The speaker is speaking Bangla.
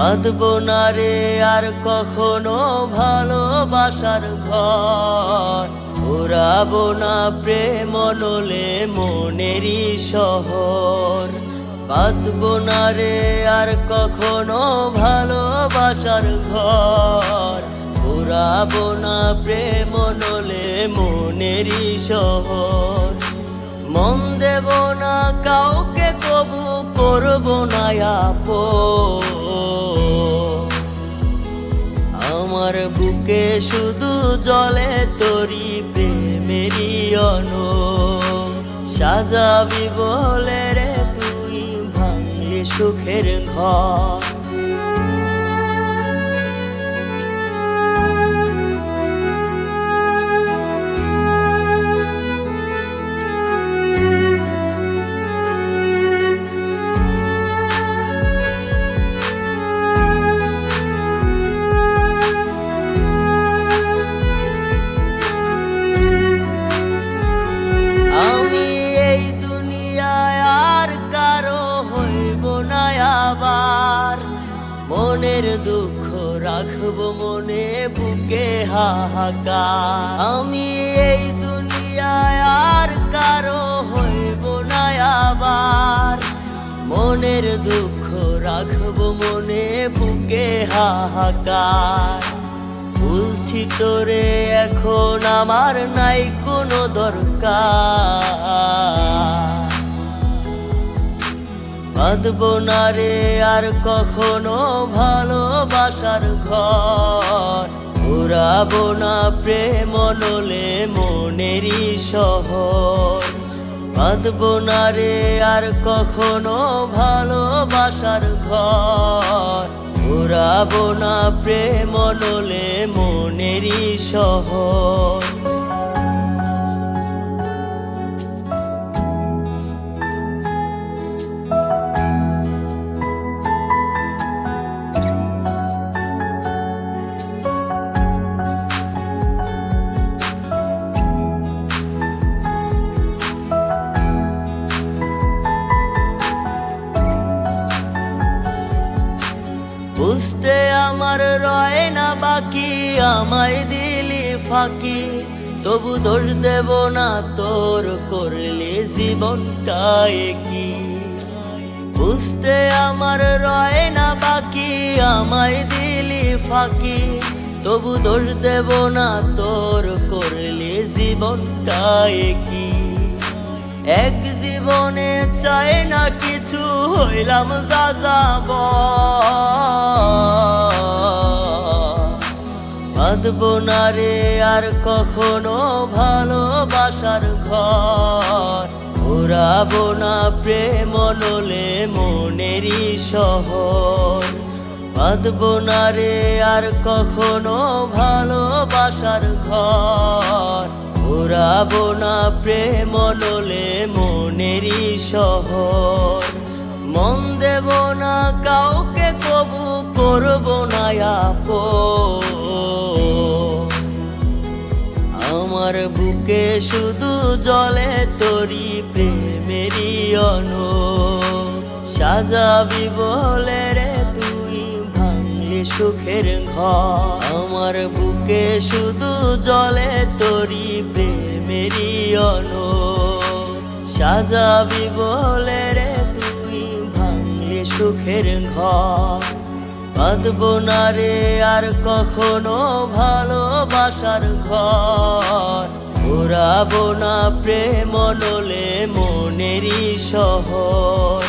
বাঁধবো না রে আর কখনো ভালোবাসার ঘর। ওরাবো না প্রেম নলে মনেরই শহর। বাঁধবো না রে আর কখনো ভালোবাসার ঘর। ওরাবো না প্রেম নলে মনেরই শহর। মন দেব না, কাউকে কবু করব না, আপন। শুধু জলে তরি প্রেমেরই অন সাজাবি বলে রে তুই ভাঙলি সুখের ঘর। রাখব মনে বুকে হাহাকার। আমি এই দুনিয়ায় আর কারও হইব না আবার। মনের দুঃখ রাখব মনে বুকে হাহাকার। বলছি তোরে, এখন আমার নাই কোনো দরকার। বাঁধবো না রে, আর কখনো ভালোবাসার ঘর। উড়াবো না প্রেম নলে মনেরই শহর। বাঁধবো না রে, আর কখনো ভালোবাসার ঘর। উড়াবো না প্রেম নলে মনেরই শহর। বুঝতে আমার রয় না বাকি, আমায় দিলি ফাঁকি। তবু দোষ দেব না তোর, করলে জীবনটায় কি বুঝতে আমার রয় না বাকি, আমায় দিলি ফাঁকি। তবু দোষ দেব না তোর, করলে জীবনটায় কি এক জীবনে চাই না কিছু, হইলাম যা যাব না রে, আর কখনো ভালোবাসার ঘর। ওরাবো না প্রেম নলে মনেরই শহর। বাঁধবো না রে, আর কখনো ভালোবাসার ঘর। ওরাবো না প্রেম নলে মনেরই শহর। মন দেব না, কাউকে কবু করব না, আপন। শুধু জলে তরি প্রেমেরই অন সাজাবি বলে রে তুই, ভাঙলি সুখের ঘর। আমার বুকে শুধু জলে তরি প্রেমেরই অন সাজাবি বলে রে তুই, ভাঙলি সুখের ঘর। বাঁধবো না রে আর কখনো ভালোবাসার ঘর। ওরাবো না প্রেম নলে মনেরই শহর।